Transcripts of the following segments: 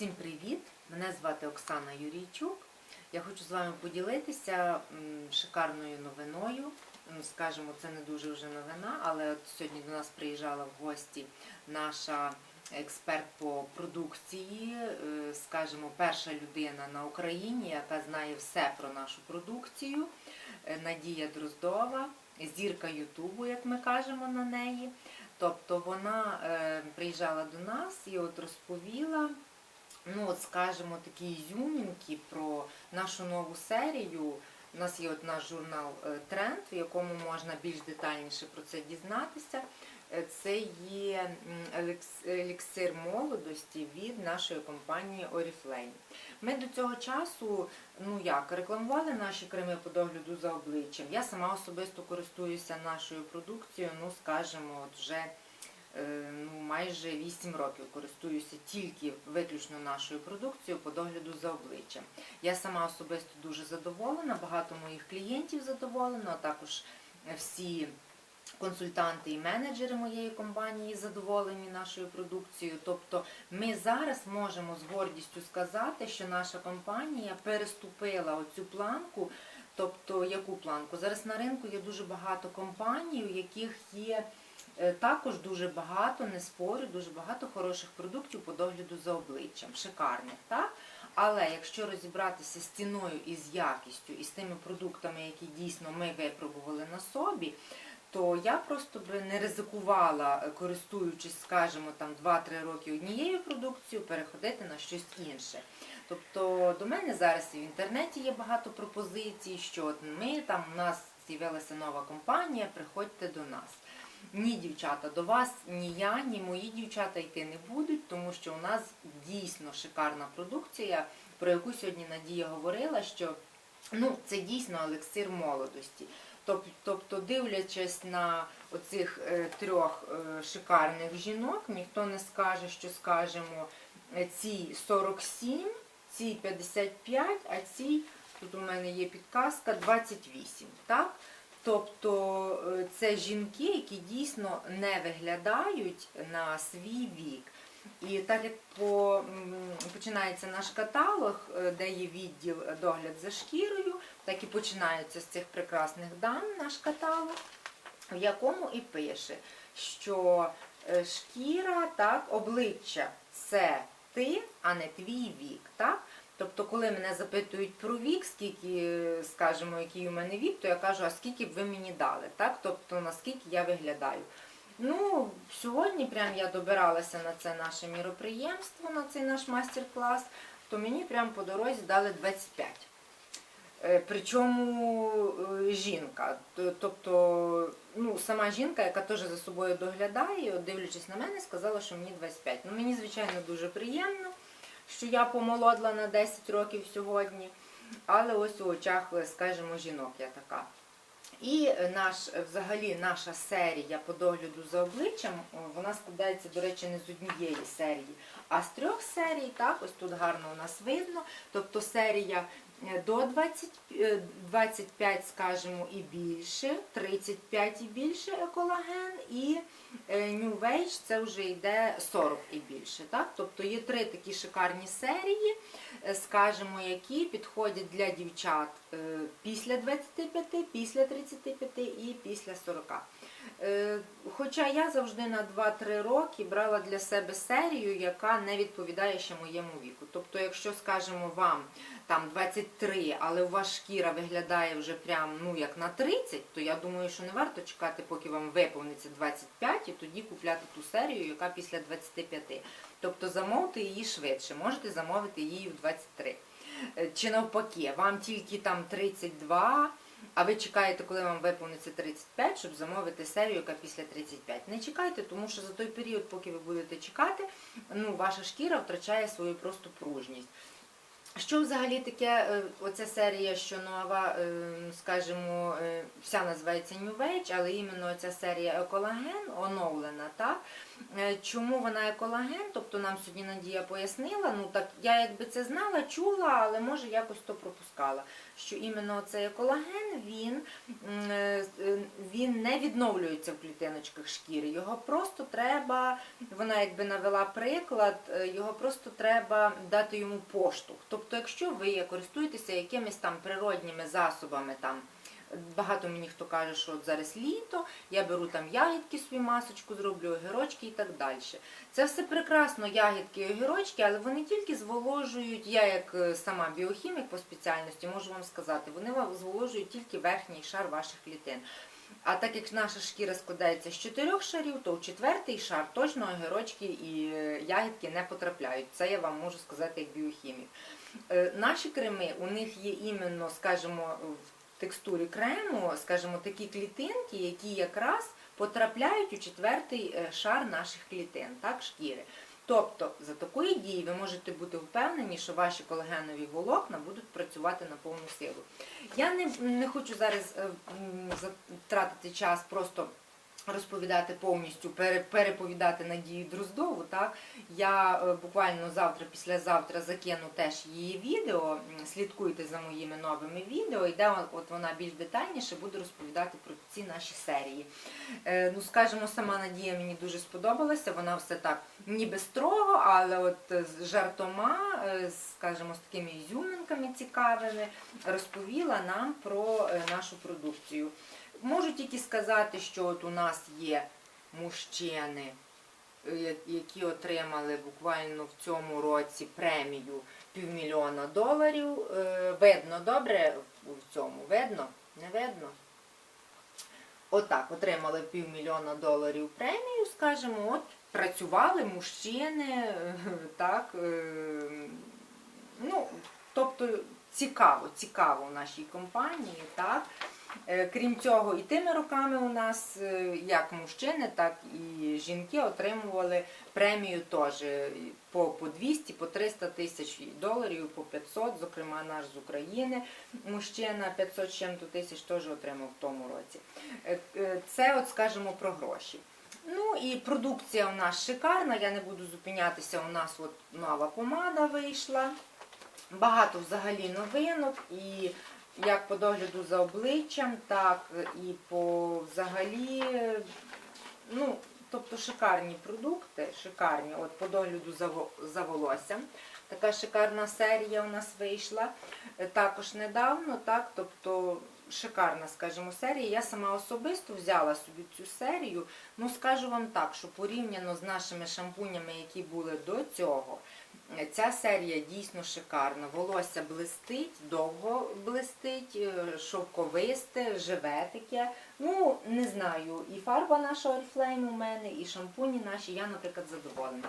Всім привіт! Мене звати Оксана Юрійчук. Я хочу з вами поділитися шикарною новиною. Ну, Скажімо, це не дуже вже новина, але от сьогодні до нас приїжджала в гості наша експерт по продукції, е, скажімо, перша людина на Україні, яка знає все про нашу продукцію. Е, Надія Дроздова, зірка Ютубу, як ми кажемо на неї. Тобто вона е, приїжджала до нас і от розповіла, ну от скажімо, такі ізюмінки про нашу нову серію. У нас є от наш журнал е, Тренд, в якому можна більш детальніше про це дізнатися. Е, Це є еліксир молодості від нашої компанії Oriflame. Ми до цього часу, ну як, рекламували наші креми по догляду за обличчям. Я сама особисто користуюся нашою продукцією, ну скажімо, от вже ну, майже 8 років користуюся тільки виключно нашою продукцією по догляду за обличчям. Я сама особисто дуже задоволена, багато моїх клієнтів задоволено, а також всі консультанти і менеджери моєї компанії задоволені нашою продукцією. Тобто ми зараз можемо з гордістю сказати, що наша компанія переступила оцю планку. Тобто, яку планку? Зараз на ринку є дуже багато компаній, у яких є е, також дуже багато, не спорю, дуже багато хороших продуктів по догляду за обличчям, шикарних, так? Але якщо розібратися з ціною і з якістю, і з тими продуктами, які дійсно ми випробували на собі, то я просто би не ризикувала, е, користуючись, скажімо, там 2-3 роки однією продукцією, переходити на щось інше. Тобто до мене зараз і в інтернеті є багато пропозицій, що от ми там у нас з'явилася нова компанія, приходьте до нас. Ні, дівчата, до вас ні я, ні мої дівчата йти не будуть, тому що у нас дійсно шикарна продукція, про яку сьогодні Надія говорила, що ну, це дійсно елексир молодості. Тобто, дивлячись на оцих е, трьох е, шикарних жінок, ніхто не скаже, що скажемо ці 47, ці 55, а ці, тут у мене є підказка, 28. Так? Тобто е, це жінки, які дійсно не виглядають на свій вік. І так як по, починається наш каталог, е, де є відділ догляд за шкірою, так і починається з цих прекрасних дам наш каталог, в якому і пише, що е, шкіра, так, обличчя це ти, а не твій вік. Так? Тобто, коли мене запитують про вік, скільки, скажімо, який у мене вік, то я кажу, а скільки б ви мені дали, так? Тобто наскільки я виглядаю. Ну, сьогодні прям я добиралася на це наше міроприємство, на цей наш майстер-клас, то мені прям по дорозі дали 25. Е, Причому е, жінка, тобто ну, сама жінка, яка теж за собою доглядає, дивлячись на мене, сказала, що мені 25. Ну, мені, звичайно, дуже приємно, що я помолодла на 10 років сьогодні, але ось у очах, е, скажімо, жінок я така. І е, наш, е, взагалі наша серія по догляду за обличчям, вона складається, до речі, не з однієї серії, а з трьох серій, так, ось тут гарно у нас видно. Тобто серія е, до 20, е, 25, скажімо, і більше, 35 і більше еколаген, і е, New Age це вже йде 40 і більше. Так? Тобто є три такі шикарні серії, е, скажімо, які підходять для дівчат е, після 25, після 35 і після 40. Е, Хоча я завжди на 2-3 роки брала для себе серію, яка не відповідає ще моєму віку. Тобто, якщо, скажімо, вам там 23, але у вас шкіра виглядає вже прям ну як на 30, то я думаю, що не варто чекати, поки вам виповниться 25, і тоді купляти ту серію, яка після 25. Тобто замовте її швидше, можете замовити її в 23. Е, Чи навпаки, вам тільки там 32, а ви чекаєте, коли вам виповниться 35, щоб замовити серію, яка після 35. Не чекайте, тому що за той період, поки ви будете чекати, ну, ваша шкіра втрачає свою просто пружність. Що взагалі таке е, оця серія, що нова, е, скажімо, е, вся називається New Age, але іменно ця серія Еколаген оновлена, так? Е, Чому вона є колаген? Тобто нам сьогодні Надія пояснила. Ну так я якби це знала, чула, але може якось то пропускала. Що іменно цей колаген він, е, е, він не відновлюється в клітиночках шкіри. Його просто треба, вона якби навела приклад, його просто треба дати йому поштовх. Тобто, якщо ви користуєтеся якимись там природніми засобами там. Багато мені хто каже, що от зараз літо, я беру там ягідки собі масочку, зроблю огірочки і так далі. Це все прекрасно, ягідки і огірочки, але вони тільки зволожують, я як е, сама біохімік по спеціальності можу вам сказати, вони зволожують тільки верхній шар ваших клітин. А так як наша шкіра складається з чотирьох шарів, то в четвертий шар точно огірочки і е, ягідки не потрапляють. Це я вам можу сказати як біохімік. Е, Наші креми, у них є іменно, скажімо, в текстурі крему, скажімо, такі клітинки, які якраз потрапляють у четвертий е, шар наших клітин, так, шкіри. Тобто, за такої дії ви можете бути впевнені, що ваші колагенові волокна будуть працювати на повну силу. Я не, не хочу зараз втратити затратити час просто розповідати повністю, переповідати Надію Дроздову. Так? Я е, буквально завтра, післязавтра закину теж її відео. Слідкуйте за моїми новими відео, і де от- вона більш детальніше буде розповідати про ці наші серії. Е, Ну, скажімо, сама Надія мені дуже сподобалася. Вона все так ніби строго, але от з жартома, е, скажімо, з такими ізюминками цікавими, розповіла нам про нашу продукцію. Можу тільки сказати, що от у нас є мужчини, е, які отримали буквально в цьому році премію півмільйона доларів. Е, Видно добре в цьому? Видно? Не видно? Отак, отримали півмільйона доларів премію, скажімо, от працювали мужчини, е, так, ну, тобто цікаво, цікаво в нашій компанії, так. Е, Крім цього, і тими роками у нас е, як мужчини, так і жінки отримували премію теж е, по, по 200, по 300 тисяч доларів, по 500, зокрема наш з України мужчина 500 з чим-то тисяч теж отримав в тому році. Це, от скажімо, про гроші. Ну і продукція у нас шикарна, я не буду зупинятися, у нас от нова помада вийшла. Багато взагалі новинок і як по догляду за обличчям, так і по взагалі, ну, тобто шикарні продукти, шикарні, от по догляду за, за волоссям. Така шикарна серія у нас вийшла е, також недавно, так, тобто шикарна, скажімо, серія. Я сама особисто взяла собі цю серію. Ну, скажу вам так, що порівняно з нашими шампунями, які були до цього, ця серія дійсно шикарна. Волосся блистить, довго блистить, е, шовковисте, живе таке. Ну, не знаю, і фарба наша Oriflame у мене, і шампуні наші, я, наприклад, задоволена.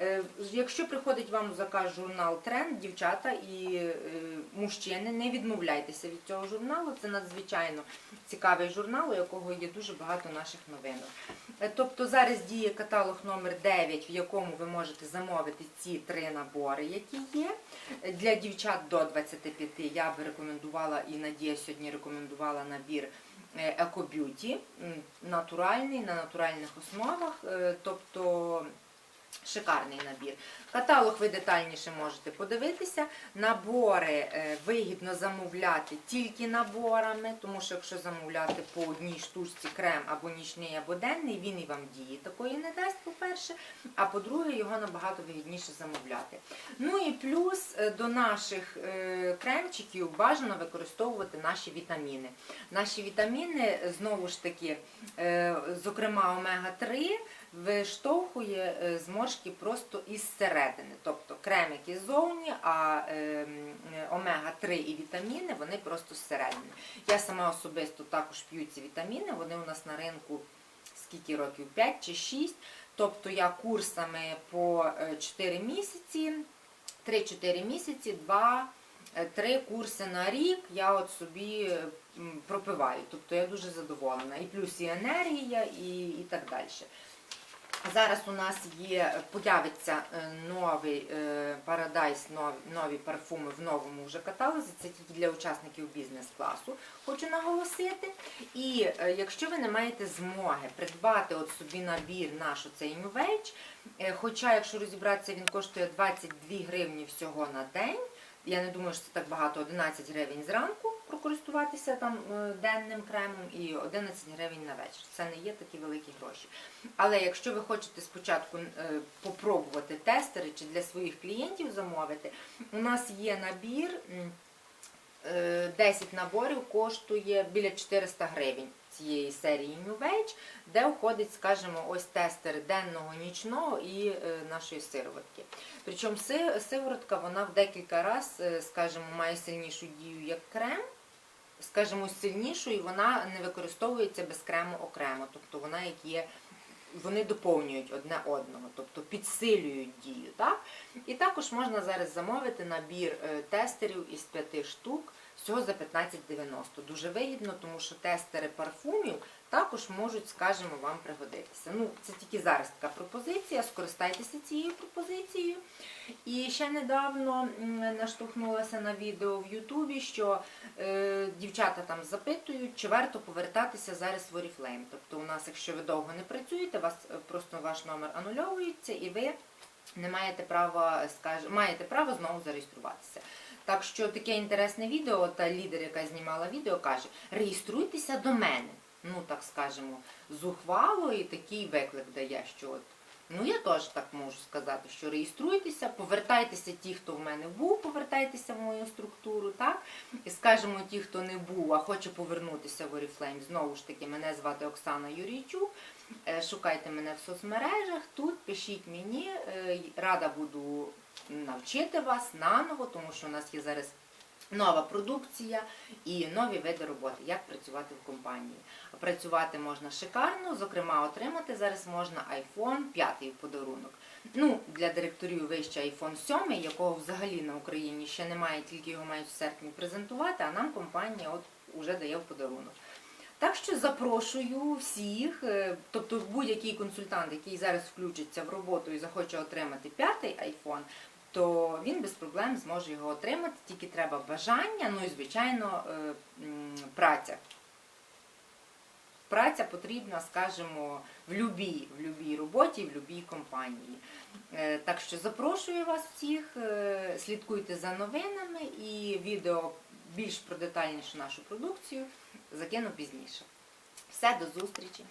Е, Якщо приходить вам заказ журнал Тренд, дівчата і е, мужчини, не відмовляйтеся від цього журналу. Це надзвичайно цікавий журнал, у якого є дуже багато наших новинок. Е, Тобто зараз діє каталог номер 9, в якому ви можете замовити ці три набори, які є. Для дівчат до 25 я би рекомендувала, і Надія сьогодні рекомендувала набір е, Eco натуральний, на натуральних основах. Е, Тобто Шикарний набір. Каталог ви детальніше можете подивитися. Набори е, вигідно замовляти тільки наборами, тому що якщо замовляти по одній штучці крем або нічний, або денний, він і вам дії такої не дасть, по-перше, а по-друге, його набагато вигідніше замовляти. Ну і плюс е, до наших е, кремчиків бажано використовувати наші вітаміни. Наші вітаміни, знову ж таки, зокрема омега-3, виштовхує е, зморшки просто із середини. Тобто кремики ззовні, а ем, омега-3 і вітаміни вони просто зсередини. Я сама особисто також п'ю ці вітаміни, вони у нас на ринку скільки років? 5 чи 6. Тобто я курсами по е, 4 місяці, 3-4 місяці, 2 Три курси на рік я от собі е, пропиваю. Тобто я дуже задоволена. І плюс і енергія, і, і так далі. Зараз у нас є, появиться е, новий е, Paradise, нові, парфуми в новому вже каталозі. Це тільки для учасників бізнес-класу, хочу наголосити. І е, якщо ви не маєте змоги придбати от собі набір наш оцей New Age, е, хоча, якщо розібратися, він коштує 22 гривні всього на день. Я не думаю, що це так багато, 11 гривень зранку прокористуватися там е, денним кремом і 11 гривень на вечір. Це не є такі великі гроші. Але якщо ви хочете спочатку е, попробувати тестери чи для своїх клієнтів замовити, у нас є набір. М, е, 10 наборів коштує біля 400 гривень цієї серії New Age, де входить, скажімо, ось тестер денного, нічного і е, нашої сироватки. Причому си- сиворотка вона в декілька разів, скажімо, має сильнішу дію як крем. Скажімо, сильнішу, і вона не використовується без крему окремо. Тобто вона як є, вони доповнюють одне одного, тобто підсилюють дію. Так? І також можна зараз замовити набір е, тестерів із п'яти штук всього за 15,90. Дуже вигідно, тому що тестери парфумів також можуть, скажімо, вам пригодитися. Ну, це тільки зараз така пропозиція. Скористайтеся цією пропозицією. І ще недавно наштовхнулася на відео в Ютубі, що е, дівчата там запитують, чи варто повертатися зараз в Oriflame. Тобто у нас, якщо ви довго не працюєте, вас е, просто ваш номер анульовується і ви не маєте права, скаж... маєте право знову зареєструватися. Так що таке інтересне відео, та лідер, яка знімала відео, каже: реєструйтеся до мене. Ну, так скажемо, зухвало і такий виклик дає, що от. Ну, я теж так можу сказати, що реєструйтеся, повертайтеся ті, хто в мене був, повертайтеся в мою структуру, так? І скажімо, ті, хто не був, а хоче повернутися в Oriflame, знову ж таки, мене звати Оксана Юрійчук. Е, Шукайте мене в соцмережах, тут пишіть мені, е, рада буду навчити вас наново, тому що у нас є зараз нова продукція і нові види роботи, як працювати в компанії. Працювати можна шикарно, зокрема, отримати зараз можна iPhone 5 в подарунок. Ну, для директорів вище iPhone 7, якого взагалі на Україні ще немає, тільки його мають в серпні презентувати, а нам компанія от уже дає в подарунок. Так що запрошую всіх, е, тобто будь-який консультант, який зараз включиться в роботу і захоче отримати п'ятий iPhone, то він без проблем зможе його отримати, тільки треба бажання, ну і звичайно е, праця. Праця потрібна, скажімо, в любій, в любій роботі, в любій компанії. Е, Так що запрошую вас всіх, е, слідкуйте за новинами і відео більш про детальнішу нашу продукцію закину пізніше. Все, до зустрічі!